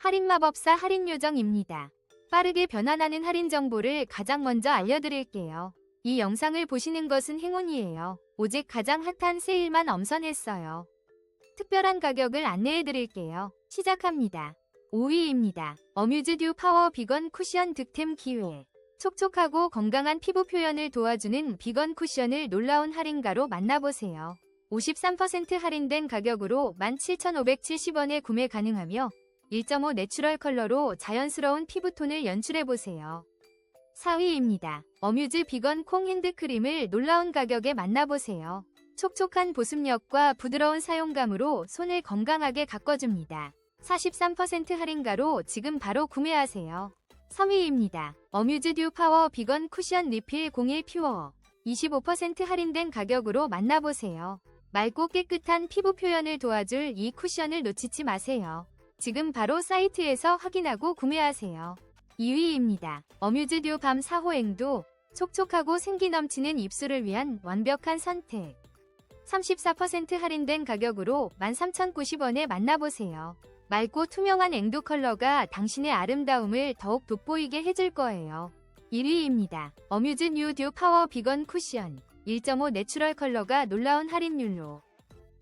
할인마법사 할인요정입니다. 빠르게 변환하는 할인 정보를 가장 먼저 알려드릴게요. 이 영상을 보시는 것은 행운이에요. 오직 가장 핫한 세일만 엄선했어요. 특별한 가격을 안내해드릴게요. 시작합니다. 5위입니다. 어뮤즈듀 파워 비건 쿠션 득템 기회. 촉촉하고 건강한 피부 표현을 도와주는 비건 쿠션을 놀라운 할인가로 만나보세요. 53% 할인된 가격으로 17,570원에 구매 가능하며 1.5 내추럴 컬러로 자연스러운 피부톤을 연출해보세요. 4위입니다. 어뮤즈 비건 콩 핸드크림을 놀라운 가격에 만나보세요. 촉촉한 보습력과 부드러운 사용감으로 손을 건강하게 가꿔줍니다. 43% 할인가로 지금 바로 구매하세요. 3위입니다. 어뮤즈 듀 파워 비건 쿠션 리필 01 퓨어 25% 할인된 가격으로 만나보세요. 맑고 깨끗한 피부 표현을 도와줄 이 쿠션을 놓치지 마세요. 지금 바로 사이트에서 확인하고 구매하세요. 2위입니다. 어뮤즈 듀 밤 4호행도 촉촉하고 생기 넘치는 입술을 위한 완벽한 선택. 34% 할인된 가격으로 13,090원에 만나보세요. 맑고 투명한 앵두 컬러가 당신의 아름다움을 더욱 돋보이게 해줄 거예요. 1위입니다. 어뮤즈 뉴듀 파워 비건 쿠션 1.5 내추럴 컬러가 놀라운 할인율로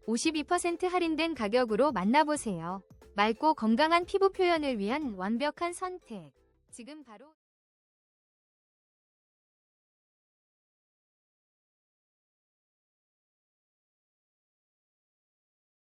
52% 할인된 가격으로 만나보세요. 맑고 건강한 피부 표현을 위한 완벽한 선택. 지금 바로